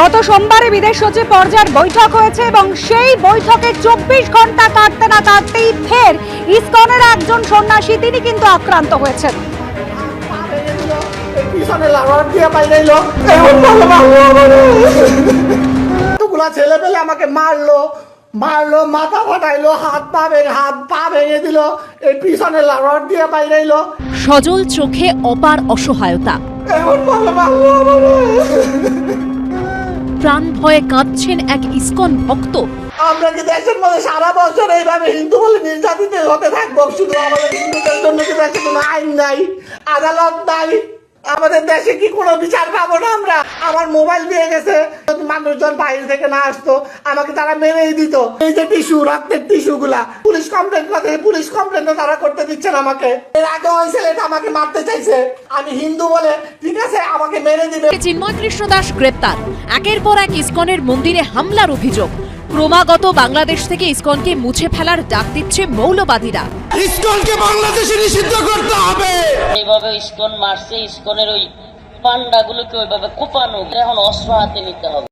গত সোমবারে বিদেশ সচিব পর্যায়ের বৈঠক হয়েছে এবং সেই বৈঠকে চব্বিশ ঘণ্টা কাটতে না কাটতেই ফের ইসকনের একজন সন্ন্যাসী তিনি কিন্তু আক্রান্ত হয়েছেন। ছেলে পেলে আমাকে মারলো মারলো মাথা ফাটাইলো হাত পা ভেঙে হাত পা ভেঙে দিল এই পিছনে লাগার দিয়ে বাইরেইলো সজল চোখে অপার অসহায়তা। প্রাণ ভয়ে কাঁদছেন এক ইস্কন ভক্ত। আমরা কি দেশের মধ্যে সারা বছর এইভাবে হিন্দু বলে নির্যাতিত হতে থাকব? শুধু আমাদের হিন্দুদের জন্য কি দেশে কোনো আইন নাই? আদালত নাই? আমাদের দেশে কি কোনো বিচার পাবো না আমরা? আমার মোবাইল দিয়ে গেছে। মানুষজন বাইরে থেকে না আসতো আমাকে তারা মেরেই দিত। এই যে টিস্যু রক্তের টিস্যু গুলা পুলিশ কমপ্লেন করতে পুলিশ কমপ্লেন তারা করতে দিচ্ছে না আমাকে। এর আগে ওই ছেলেটা আমাকে মারতে চাইছে। আমি হিন্দু বলে ঠিক আছে আমাকে মেরে দিবে। চিন্ময় কৃষ্ণ দাস গ্রেপ্তার। একের পর এক ইসকনের মন্দিরে হামলার অভিযোগ। ক্রমাগত বাংলাদেশ থেকে ইসকনকে মুছে ফেলার ডাক দিচ্ছে মৌলবাদীরা। ইসকনকে বাংলাদেশে নিষিদ্ধ করতে হবে! এইভাবে ইস্কন মারছে ইস্কনের ওই পান্ডাগুলোকে ওইভাবে কোপানো এখন অস্ত্র হাতে নিতে হবে।